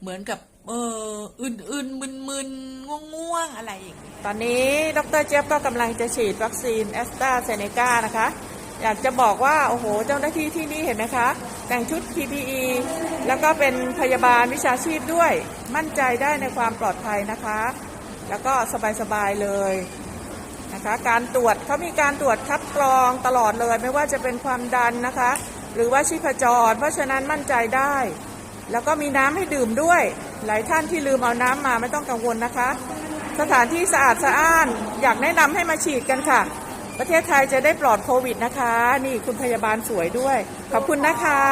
เหมือนกับเอออื่นๆมึนๆง่วงๆอะไรอย่างเงี้ตอนนี้ดรเจี๊ยบก็กำลังจะฉีดวัคซีนแอสตราเซเนกานะคะ อยากจะบอกว่า โอ้โห เจ้าหน้าที่ที่นี่เห็นไหมคะ แต่งชุด PPE แล้วก็เป็นพยาบาลวิชาชีพด้วย มั่นใจได้ในความปลอดภัยนะคะ แล้วก็สบาย ๆ เลยนะคะ การตรวจเขามีการตรวจคัดกรองตลอดเลย ไม่ว่าจะเป็นความดันนะคะ หรือว่าชีพจร เพราะฉะนั้นมั่นใจได้ แล้วก็มีน้ำให้ดื่มด้วย หลายท่านที่ลืมเอาน้ำมาไม่ต้องกังวลนะคะ สถานที่สะอาดสะอ้าน อยากแนะนำให้มาฉีดกันค่ะ ประเทศไทยจะได้ปลอดโควิดนะคะ นี่คุณพยาบาลสวยด้วย ขอบคุณนะคะ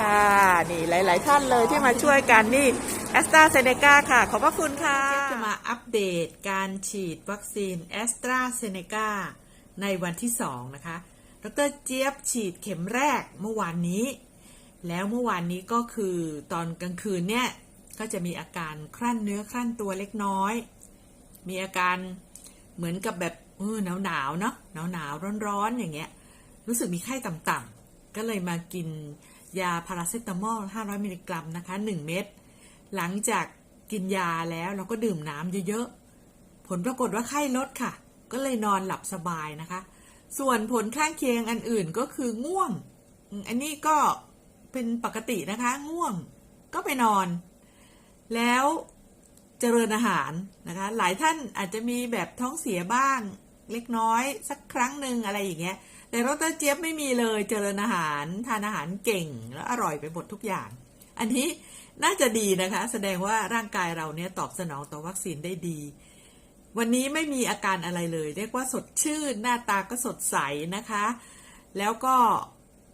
ค่ะ นี่หลาย ๆ ท่านเลยที่มาช่วยกันนี่แอสตราเซเนกาค่ะ ขอบพระคุณค่ะ จะมาอัปเดตการฉีดวัคซีนแอสตราเซเนกาในวันที่ 2 นะคะดรเจี๊ยบฉีดเข็มแรกเมื่อวานนี้ แล้วเมื่อวานนี้ก็คือตอนกลางคืนเนี่ย ก็จะมีอาการคลั่นเนื้อคลั่นตัวเล็กน้อย มีอาการเหมือนกับแบบเออหนาวหนาวเนาะหนาวหนาวร้อนร้อนๆอย่างเงี้ย รู้สึกมีไข้ต่ำๆก็เลยมากินยาพาราเซตามอล 500 มิลลิกรัมนะคะ 1 เม็ดหลังจากกินยาแล้วเราก็ดื่มน้ำเยอะๆ ผลปรากฏว่าไข้ลดค่ะ ก็เลยนอนหลับสบายนะคะ ส่วนผลข้างเคียงอันอื่นก็คือง่วง อันนี้ก็ เป็นปกตินะคะ ง่วงก็ไปนอน แล้วเจริญอาหารนะคะ หลายท่านอาจจะมีแบบท้องเสียบ้าง เล็กน้อยสักครั้งหนึ่งอะไรอย่างเงี้ย แต่ดรเจี๊ยบไม่มีเลยเจริญอาหารทานอาหารเก่งแล้วอร่อยไปหมดทุกอย่าง อันนี้น่าจะดีนะคะ แสดงว่าร่างกายเราเนี่ยตอบสนองต่อวัคซีนได้ดี วันนี้ไม่มีอาการอะไรเลย เรียกว่าสดชื่น หน้าตาก็สดใสนะคะ แล้วก็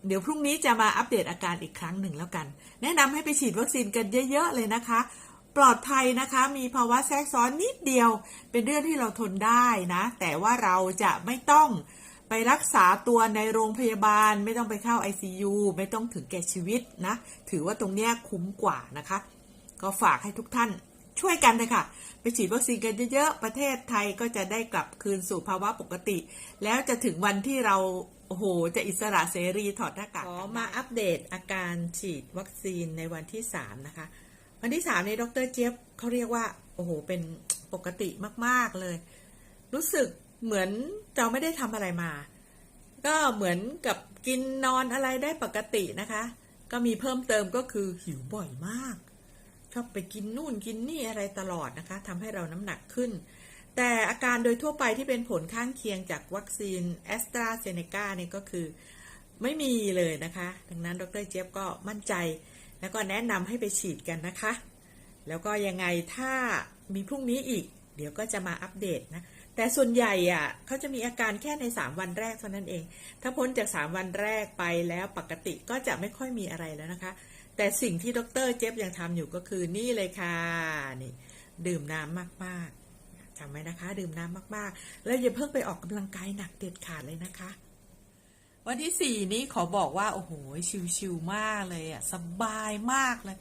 เดี๋ยวพรุ่งนี้จะมาอัปเดตอาการอีกครั้งหนึ่งแล้วกัน แนะนำให้ไปฉีดวัคซีนกันเยอะ ๆ เลยนะคะ ปลอดภัยนะคะ มีภาวะแทรกซ้อนนิดเดียว เป็นเรื่องที่เราทนได้นะ แต่ว่าเราจะไม่ต้องไปรักษาตัวในโรงพยาบาล ไม่ต้องไปเข้า ICU ไม่ต้องถึงแก่ชีวิตนะ ถือว่าตรงเนี้ยคุ้มกว่านะคะ ก็ฝากให้ทุกท่านช่วยกันเลยค่ะ ไปฉีดวัคซีนกันเยอะๆ ประเทศไทยก็จะได้กลับคืนสู่ภาวะปกติ แล้วจะถึงวันที่เรา อ้โห จะอิสระเสรีถอดหน้ากากขอมาอัปเดตอาการฉีดวัคซีนในวันที่3นะคะ วันที่3เนี่ยดรเจี๊ยบเขาเรียกว่า โอ้โห เป็นปกติมาก ๆ เลย รู้สึกเหมือนเราไม่ได้ทำอะไรมา ก็เหมือนกับกินนอนอะไรได้ปกตินะคะ ก็มีเพิ่มเติมก็คือหิวบ่อยมากชอบไปกินนู่นกินนี่อะไรตลอดนะคะทำให้เราน้ำหนักขึ้น แต่อาการโดยทั่วไปที่เป็นผลข้างเคียงจากวัคซีนแอสตราเซเนกาเนี่ยก็คือไม่มีเลยนะคะ ดังนั้นดรเจี๊ยบก็มั่นใจ แล้วก็แนะนำให้ไปฉีดกันนะคะ แล้วก็ยังไงถ้ามีพรุ่งนี้อีก เดี๋ยวก็จะมาอัปเดตนะ แต่ส่วนใหญ่อะเขาจะมีอาการแค่ใน 3 วันแรกเท่านั้นเอง ถ้าพ้นจาก 3 วันแรกไปแล้วปกติก็จะไม่ค่อยมีอะไรแล้วนะคะ แต่สิ่งที่ดรเจฟยังทำอยู่ก็คือนี่เลยค่ะนี่ดื่มน้ำมากๆ จำไว้นะคะ ดื่มน้ำมากๆ แล้วอย่าเพิ่งไปออกกำลังกายหนักเด็ดขาดเลยนะคะ วันที่สี่นี้ขอบอกว่า โอ้โหชิวๆมากเลยอะสบายมากเลย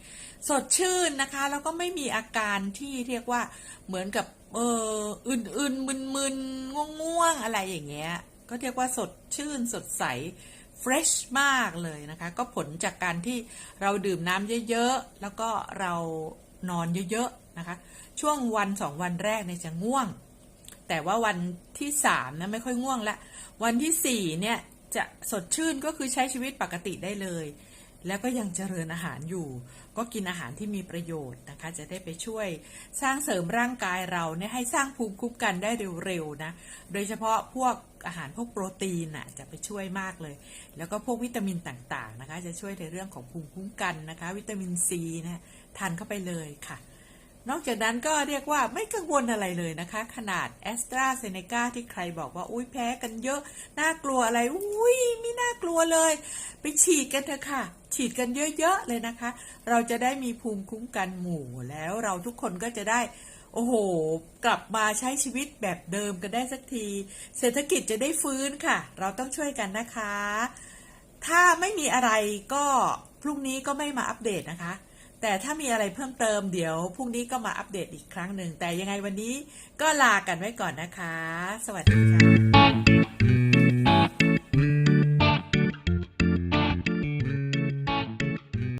สดชื่นนะคะ แล้วก็ไม่มีอาการที่เรียกว่าเหมือนกับเอออื่นๆมึนๆง่วงๆอะไรอย่างเงี้ยก็เรียกว่าสดชื่นสดใสเฟรชมากเลยนะคะ ก็ผลจากการที่เราดื่มน้ำเยอะ ๆ แล้วก็เรานอนเยอะ ๆ นะคะ ช่วงวันสองวันแรกเนี่ยจะง่วง แต่ว่าวันที่สามนะไม่ค่อยง่วงละ วันที่สี่เนี่ยจะสดชื่นก็คือใช้ชีวิตปกติได้เลย แล้วก็ยังเจริญอาหารอยู่ ก็กินอาหารที่มีประโยชน์นะคะ จะได้ไปช่วยสร้างเสริมร่างกายเราเนี่ยให้สร้างภูมิคุ้มกันได้เร็วๆนะ โดยเฉพาะพวกอาหารพวกโปรตีนน่ะจะไปช่วยมากเลย แล้วก็พวกวิตามินต่างๆนะคะ จะช่วยในเรื่องของภูมิคุ้มกันนะคะ วิตามินซีนะทานเข้าไปเลยค่ะ นอกจากนั้นก็เรียกว่าไม่กังวลอะไรเลยนะคะ ขนาดแอสตราเซเนกาที่ใครบอกว่า อุ้ยแพ้กันเยอะ น่ากลัวอะไร อุ้ยไม่น่ากลัวเลย ไปฉีดกันเถอะค่ะ ฉีดกันเยอะ ๆ เลยนะคะ เราจะได้มีภูมิคุ้มกันหมู่แล้วเราทุกคนก็จะได้ โอ้โห กลับมาใช้ชีวิตแบบเดิมกันได้สักที เศรษฐกิจจะได้ฟื้นค่ะ เราต้องช่วยกันนะคะ ถ้าไม่มีอะไรก็พรุ่งนี้ก็ไม่มาอัปเดตนะคะ แต่ถ้ามีอะไรเพิ่มเติมเดี๋ยวพรุ่งนี้ก็มาอัปเดตอีกครั้งหนึ่ง แต่ยังไงวันนี้ก็ลากันไว้ก่อนนะคะ สวัสดีค่ะ